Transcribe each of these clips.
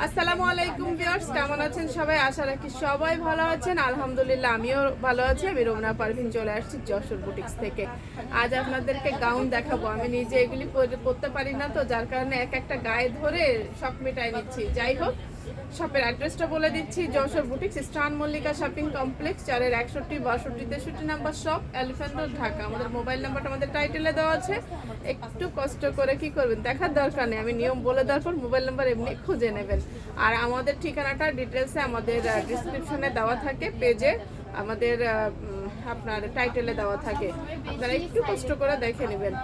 আসসালামু আলাইকুম ভিউয়ার্স, কেমন আছেন সবাই? আশা রাখি সবাই ভালো আছেন। আলহামদুলিল্লাহ, আমিও ভালো আছি। আমি রোমনা পারভিন চলে আসছি যশোর বুটিক্স থেকে। আজ আপনাদেরকে গাউন দেখাবো। আমি নিজে এগুলি পরে- পরতে পারি না তো, যার কারণে এক একটা গায়ে ধরে শখ মেটাই নিচ্ছি। যাই হোক শপের অ্যাড্রেসটা বলে দিচ্ছি, যশোর বুটিক্স, স্টান মল্লিকা শপিং কমপ্লেক্স, চারের একষট্টি, বাষট্টি, তেষট্টি number shop, elephant road Dhaka. আমাদের মোবাইল নাম্বারটা আমাদের টাইটেলে দেওয়া আছে। একটু কষ্ট করে কি করবেন? দেখার দরকার নেই। আমি নিয়ম বলে দেওয়ার পর মোবাইল নাম্বার এমনি খুঁজে নেবেন। আর আমাদের ঠিকানাটা ডিটেলসে আমাদের ডিসক্রিপশনে দেওয়া থাকে পেজে আমাদের আপনার টাইটেলে দেওয়া থাকে। আপনারা একটু কষ্ট করে দেখে নেবেন।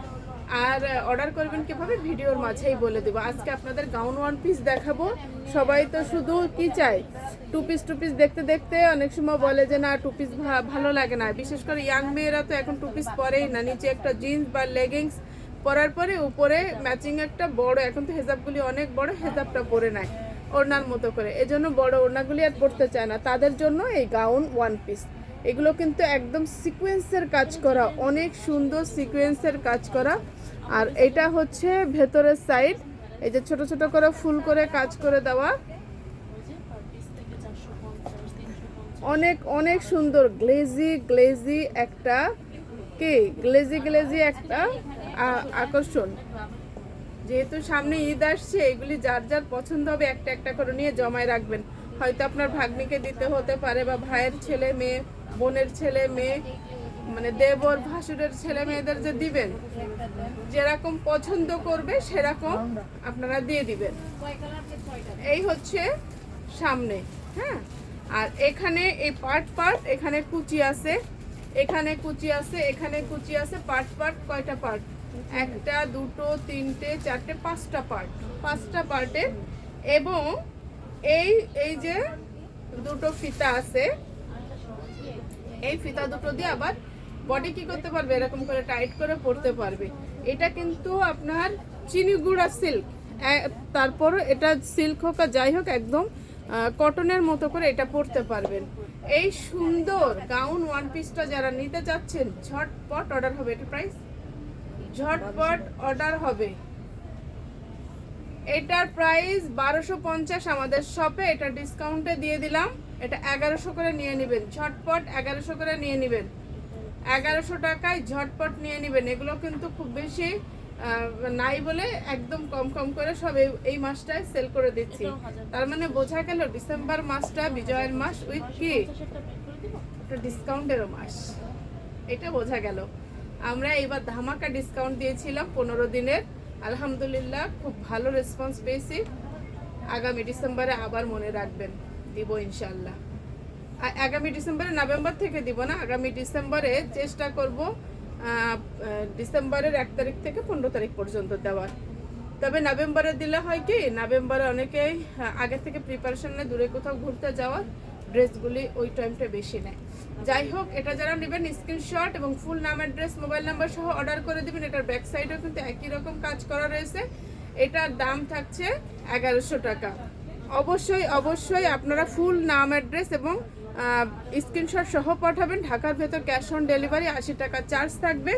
আর অর্ডার করবেন কীভাবে? ভিডিওর মাঝেই বলে দেবো। আজকে আপনাদের গাউন ওয়ান পিস দেখাবো। সবাই তো শুধু কি চায়? টু পিস টু পিস দেখতে দেখতে অনেক সময় বলে যে, না টু পিস ভালো লাগে না। বিশেষ করে ইয়াং মেয়েরা তো এখন টু পিস পরেই না। নিচে একটা জিন্স বা লেগিংস পরার পরে উপরে ম্যাচিং একটা বড়, এখন তো হেজাবগুলি অনেক বড়, হেজাবটা পরে নেয় ওড়নার মতো করে। এজন্য বড় ওড়নাগুলি আর পড়তে চায় না। তাদের জন্য এই গাউন ওয়ান পিস এগুলো কিন্তু একদম সিকোয়েন্সের কাজ করা, অনেক সুন্দর সিকোয়েন্সের কাজ করা। আর এটা হচ্ছে ভেতরের সাইড এই যে ছোট ছোট করে ফুল করে কাজ করে দেওয়া। অনেক অনেক সুন্দর গ্লেজি গ্লেজি একটা কি? গ্লেজি গ্লেজি একটা আকর্ষণ। যেহেতু সামনে ঈদ আসছে, এগুলি যার যার পছন্দ হবে একটা একটা করে নিয়ে জমায় রাখবেন। হয়তো আপনার ভাগ্নিকে দিতে হতে পারে বা ভাইয়ের ছেলে, মেয়ে, বোনের ছেলে, মেয়ে মানে দেবর, ভাসুরের ছেলে, মেয়েদের যে দিবেন, যেরকম পছন্দ করবে সেরকম আপনারা দিয়ে দিবেন। এই হচ্ছে সামনে হ্যাঁ? আর এখানে এই পার্ট পার্ট, এখানে কুচি আছে, এখানে কুচি আছে, এখানে কুচি আছে, পার্ট পার্ট, কয়টা পার্ট? একটা, দুটো, তিনটে, চারটে, পাঁচটা পার্ট, পাঁচটা পার্টে। এবং এই এই যে দুটো ফিতা আছে, এই ফিতা দুটো দিয়ে আবার বডি কি করতে পারবে? এরকম করে টাইট করে পরতে পারবে। এটা কিন্তু আপনার চিনি গুঁড়া সিল্ক তারপর এটা সিল্ক হোক আর যাই হোক, একদম কটনের মতো করে এটা পরতে পারবেন। এই সুন্দর গাউন ওয়ান পিসটা যারা নিতে চাচ্ছেন ঝটপট অর্ডার হবে। এটা প্রাইস ঝটপট অর্ডার হবে। এটার প্রাইস বারোশো পঞ্চাশ আমাদের শপে এটা ডিসকাউন্টে দিয়ে দিলাম। এটা এগারোশো করে নিয়ে নেবেন। ঝটপট এগারোশো করে নিয়ে নেবেন। এগারোশো টাকায় ঝটপট নিয়ে নেবেন। এগুলো কিন্তু খুব বেশি নাই বলে একদম কম কম করে সব এই- মাসটায় সেল করে দিচ্ছি। তার মানে বোঝা গেল ডিসেম্বর মাসটা বিজয়ের মাস উইথ কি? একটা ডিসকাউন্টেরও মাস। এটা বোঝা গেল। আমরা এবার ধামাকা ডিসকাউন্ট দিয়েছিলাম পনেরো দিনের। আলহামদুলিল্লাহ, খুব ভালো রেসপন্স পেয়েছি। আগামী ডিসেম্বরে আবার মনে রাখবেন, দিব ইনশাল্লাহ আ- আগামী ডিসেম্বরে নভেম্বর থেকে দিব না, আগামী ডিসেম্বরে চেষ্টা করব ডিসেম্বরের এক তারিখ থেকে পনেরো তারিখ পর্যন্ত দেওয়ার। তবে নভেম্বরে দিলে হয় কি, নভেম্বরে অনেকেই আগে থেকে প্রিপারেশন নেয় দূরে কোথাও ঘুরতে যাওয়ার ড্রেসগুলি ওই টাইমটা বেশি নেয়। যাই হোক, এটা যারা নেবেন স্ক্রিনশট এবং ফুল নাম অ্যাড্রেস মোবাইল নাম্বার সহ অর্ডার করে দেবেন, এটার ব্যাক সাইডেও কিন্তু একই রকম কাজ করা রয়েছে। এটার দাম থাকছে এগারোশো টাকা। অবশ্যই অবশ্যই আপনারা ফুল নাম অ্যাড্রেস এবং স্ক্রিনশট সহ পাঠাবেন। ঢাকার ভেতর ক্যাশ অন ডেলিভারি আশি টাকা চার্জ থাকবে।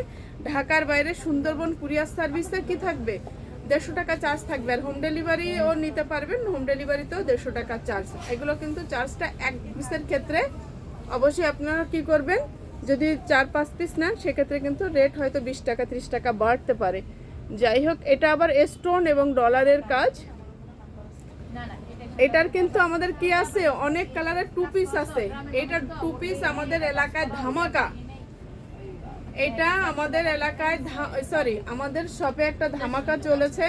ঢাকার বাইরে সুন্দরবন কুরিয়ার সার্ভিসে কি থাকবে? দেড়শো টাকা চার্জ থাকবে। আর হোম ডেলিভারিও নিতে পারবেন। হোম ডেলিভারিতেও দেড়শো টাকা চার্জ এগুলো কিন্তু চার্জটা এক পিসের ক্ষেত্রে অবশ্যই আপনারা কি করবেন, যদি চার পাঁচ পিস নেন, সেক্ষেত্রে কিন্তু রেট হয়তো বিশ টাকা, ত্রিশ টাকা বাড়তে পারে। যাই হোক, এটা আবার স্টোন এবং ডলারের কাজ। এটার কিন্তু আমাদের কি আছে? অনেক কালারের টু পিস আছে। এটার টু পিস আমাদের এলাকায় ধামাকা। এটা আমাদের এলাকায় সরি আমাদের শপে একটা ধামাকা চলেছে।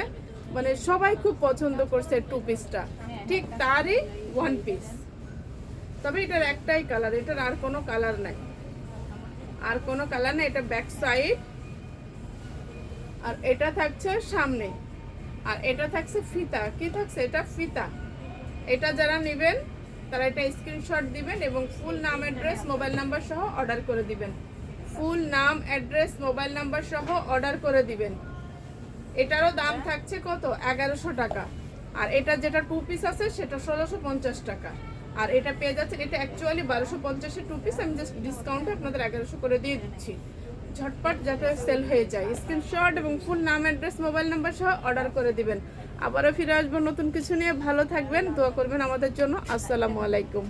মানে সবাই খুব পছন্দ করছে টু। পিসটা ঠিক তারই ওয়ান পিস তবে এটার একটাই কালার এটার আর কোনো কালার নাই। আর কোনো কালার নেই, এটা ব্যাক সাইড আর এটা থাকছে সামনে। আর এটা থাকছে ফিতা। কি থাকছে? এটা ফিতা। এটা যারা নেবেন, তারা এটা স্ক্রিনশট দিবেন এবং ফুল নাম অ্যাড্রেস মোবাইল নাম্বার সহ অর্ডার করে দিবেন। ফুল নাম অ্যাড্রেস মোবাইল নাম্বার সহ অর্ডার করে দিবেন। এটারও দাম থাকছে কত? এগারোশো টাকা। আর এটা যেটা টু পিস আছে সেটা ষোলোশো পঞ্চাশ টাকা। আর এটা পেয়ে যাচ্ছেন এটা অ্যাকচুয়ালি বারোশো পঞ্চাশের টু পিস আমি জাস্ট ডিসকাউন্টে আপনাদের এগারোশো করে দিয়ে দিচ্ছি। ঝটপট যাতে সেল হয়ে যায়। স্ক্রিনশট এবং ফুল নাম অ্যাড্রেস মোবাইল নাম্বার সহ অর্ডার করে দিবেন। আবারও ফিরে আসব নতুন কিছু নিয়ে। ভালো থাকবেন দোয়া করবেন আমাদের জন্য। আসসালামু আলাইকুম।